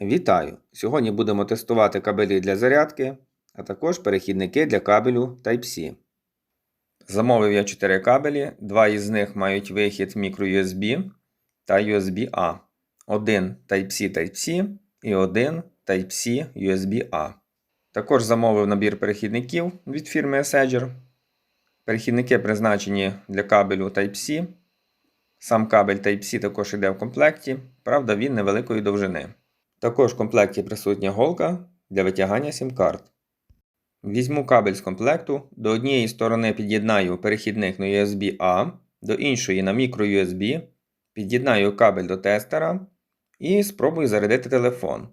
Вітаю! Сьогодні будемо тестувати кабелі для зарядки, а також перехідники для кабелю Type-C. Замовив я 4 кабелі, два із них мають вихід microUSB та USB-A, один Type-C Type-C і один Type-C USB-A. Також замовив набір перехідників від фірми фірмиEssager. Перехідники призначені для кабелю Type-C. Сам кабель Type-C також йде в комплекті, правда, він невеликої довжини. Також в комплекті присутня голка для витягання сім-карт. Візьму кабель з комплекту, до однієї сторони під'єднаю перехідник на USB-A, до іншої на microUSB, під'єднаю кабель до тестера і спробую зарядити телефон.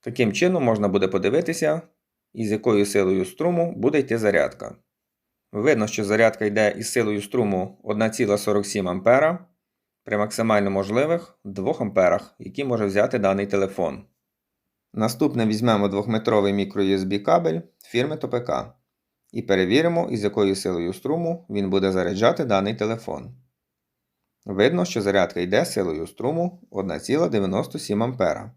Таким чином можна буде подивитися, із якою силою струму буде йти зарядка. Видно, що зарядка йде із силою струму 1,47 А при максимально можливих 2 А, які може взяти даний телефон. Наступне візьмемо 2-метровий microUSB кабель фірми ТОПК і перевіримо, із якою силою струму він буде заряджати даний телефон. Видно, що зарядка йде силою струму 1,97 А.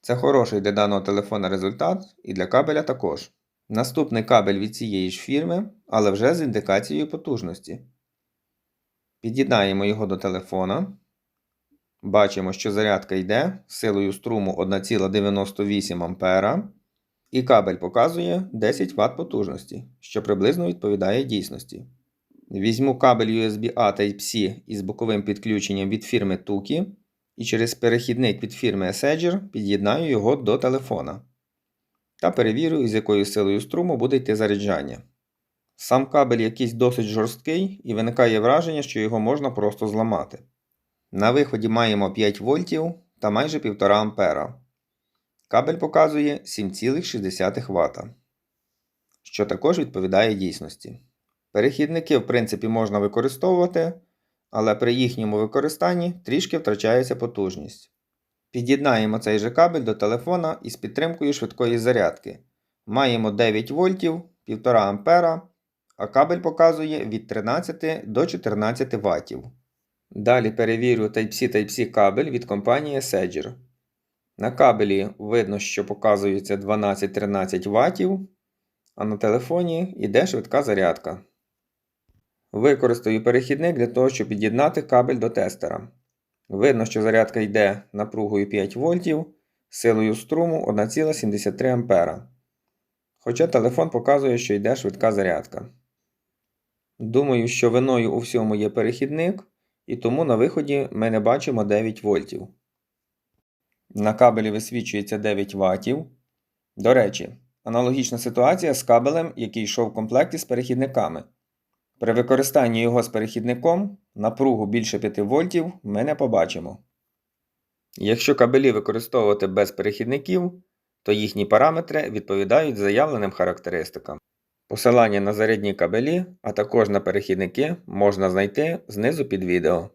Це хороший для даного телефона результат і для кабеля також. Наступний кабель від цієї ж фірми, але вже з індикацією потужності. Під'єднаємо його до телефона. Бачимо, що зарядка йде силою струму 1,98 А. І кабель показує 10 Вт потужності, що приблизно відповідає дійсності. Візьму кабель USB-A Type-C із боковим підключенням від фірми Tuki і через перехідник від фірмиEssager під'єднаю його до телефона. Та перевірю, з якою силою струму буде йти заряджання. Сам кабель якийсь досить жорсткий і виникає враження, що його можна просто зламати. На виході маємо 5 вольтів та майже 1,5 А. Кабель показує 7,6 Вт, що також відповідає дійсності. Перехідники, в принципі, можна використовувати, але при їхньому використанні трішки втрачається потужність. Під'єднаємо цей же кабель до телефона із підтримкою швидкої зарядки. Маємо 9 вольтів, 1,5 А, а кабель показує від 13 до 14 Вт. Далі перевірю Type-C Type-C кабель від компанії компаніїEssager. На кабелі видно, що показується 12-13 Вт, а на телефоні йде швидка зарядка. Використаю перехідник для того, щоб під'єднати кабель до тестера. Видно, що зарядка йде напругою 5 вольтів, силою струму 1,73 А. Хоча телефон показує, що йде швидка зарядка. Думаю, що виною у всьому є перехідник, і тому на виході ми не бачимо 9 вольтів. На кабелі висвічується 9 ватів. До речі, аналогічна ситуація з кабелем, який йшов в комплекті з перехідниками. При використанні його з перехідником напругу більше 5 вольтів ми не побачимо. Якщо кабелі використовувати без перехідників, то їхні параметри відповідають заявленим характеристикам. Посилання на зарядні кабелі, а також на перехідники можна знайти знизу під відео.